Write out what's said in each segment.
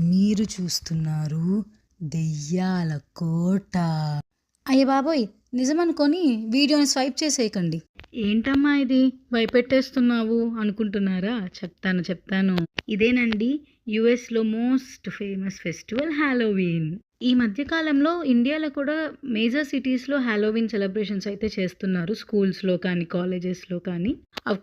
మీరు చూస్తున్నారు దెయ్యాల కోట. అయ్య బాబోయ్ నిజమనుకొని వీడియోని స్వైప్ చేసేయకండి. ఏంటమ్మా ఇది? భయపెట్టేస్తున్నావు అనుకుంటున్నారా? చెప్తాను చెప్తాను. ఇదేనండి యుఎస్లో మోస్ట్ ఫేమస్ ఫెస్టివల్ హ్యాలోవీన్ ఈ మధ్యకాలంలో ఇండియాలో కూడా మేజర్ సిటీస్లో హ్యాలోవిన్ సెలబ్రేషన్స్ అయితే చేస్తున్నారు. స్కూల్స్లో కానీ కాలేజెస్లో కానీ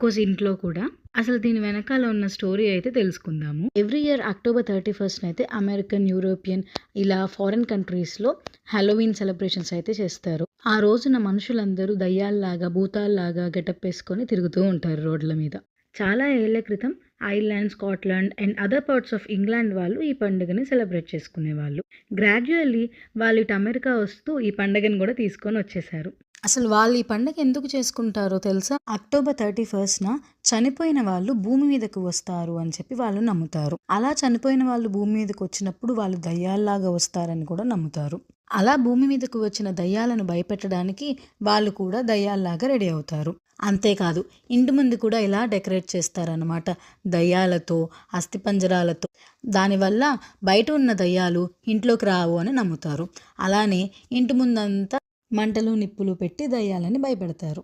కోర్స్ ఇంట్లో కూడా. అసలు దీని వెనకాల ఉన్న స్టోరీ అయితే తెలుసుకుందాము. Every year October thirty first అయితే అమెరికన్ యూరోపియన్ ఇలా ఫారిన్ కంట్రీస్లో హ్యాలోవిన్ సెలబ్రేషన్స్ అయితే చేస్తారు. ఆ రోజున మనుషులందరూ దయ్యాల్లాగా భూతాల్లాగా గెటప్ వేసుకొని తిరుగుతూ ఉంటారు రోడ్ల మీద. చాలా ఏళ్ళ క్రితం Ireland Scotland and other parts of England వాళ్ళు ఈ పండుగని సెలబ్రేట్ చేసుకునేవాళ్ళు. గ్రాడ్యువల్లీ వాళ్ళు ఇటు అమెరికా వస్తూ ఈ పండుగను కూడా తీసుకొని వచ్చేసారు అసలు వాళ్ళు ఈ పండుగ ఎందుకు చేసుకుంటారో తెలుసా? అక్టోబర్ థర్టీ ఫస్ట్న చనిపోయిన వాళ్ళు భూమి మీదకు వస్తారు అని చెప్పి వాళ్ళు నమ్ముతారు. అలా చనిపోయిన వాళ్ళు భూమి మీదకి వచ్చినప్పుడు వాళ్ళు దయ్యాల్లాగా వస్తారని కూడా నమ్ముతారు. అలా భూమి మీదకు వచ్చిన దయ్యాలను భయపెట్టడానికి వాళ్ళు కూడా దయ్యాల్లాగా రెడీ అవుతారు. అంతేకాదు ఇంటి ముందు కూడా ఇలా డెకరేట్ చేస్తారనమాట దయ్యాలతో అస్థిపంజరాలతో. దానివల్ల బయట ఉన్న దయ్యాలు ఇంట్లోకి రావు అని నమ్ముతారు. అలానే ఇంటి ముందంతా మంటలు నిప్పులు పెట్టి దయ్యాలని భయపెడతారు.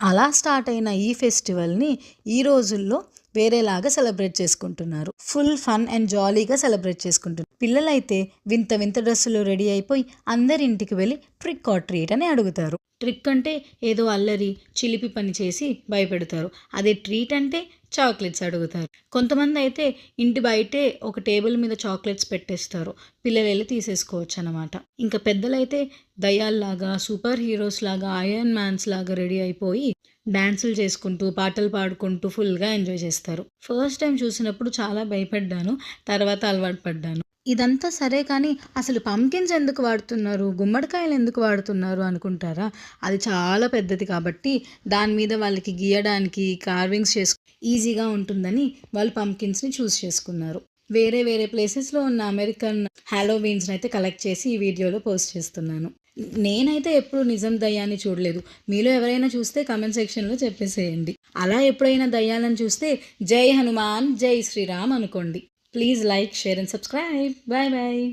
అలా స్టార్ట్ అయిన ఈ ఫెస్టివల్ని ఈ రోజుల్లో వేరేలాగా సెలబ్రేట్ చేసుకుంటున్నారు. ఫుల్ ఫన్ అండ్ జాలీగా సెలబ్రేట్ చేసుకుంటున్నారు. పిల్లలైతే వింత వింత డ్రెస్సులు రెడీ అయిపోయి అందరి ఇంటికి వెళ్ళి ట్రిక్ ఆర్ ట్రీట్ అని అడుగుతారు. ట్రిక్ అంటే ఏదో అల్లరి చిలిపి పని చేసి భయపెడతారు. అదే ట్రీట్ అంటే చాక్లెట్స్ అడుగుతారు. కొంతమంది అయితే ఇంటి బయటే ఒక టేబుల్ మీద చాక్లెట్స్ పెట్టేస్తారు. పిల్లలు వెళ్ళి తీసేసుకోవచ్చు అనమాట ఇంకా పెద్దలైతే దయాల్లాగా సూపర్ హీరోస్ లాగా ఐరన్ మ్యాన్స్ లాగా రెడీ అయిపోయి డ్యాన్సులు చేసుకుంటూ పాటలు పాడుకుంటూ ఫుల్గా ఎంజాయ్ చేస్తారు. ఫస్ట్ టైం చూసినప్పుడు చాలా భయపడ్డాను. తర్వాత అలవాటు పడ్డాను. ఇదంతా సరే కానీ అసలు పంకిన్స్ ఎందుకు వాడుతున్నారు? గుమ్మడికాయలు ఎందుకు వాడుతున్నారు అనుకుంటారా? అది చాలా పెద్దది కాబట్టి దాని మీద వాళ్ళకి గీయడానికి కార్వింగ్స్ చేసు ఈజీగా ఉంటుందని వాళ్ళు పంకిన్స్ని చూస్ చేసుకున్నారు. వేరే వేరే ప్లేసెస్లో ఉన్న అమెరికన్ హ్యాలోవీన్స్ని అయితే కలెక్ట్ చేసి ఈ వీడియోలో పోస్ట్ చేస్తున్నాను. నేనైతే ఎప్పుడు నిజం దయ్యాన్ని చూడలేదు. మీలో ఎవరైనా చూస్తే కమెంట్ సెక్షన్లో చెప్పేసేయండి. అలా ఎప్పుడైనా దయ్యాలను చూస్తే జై హనుమాన్ జై శ్రీరామ్ అనుకోండి. Please like share and subscribe bye bye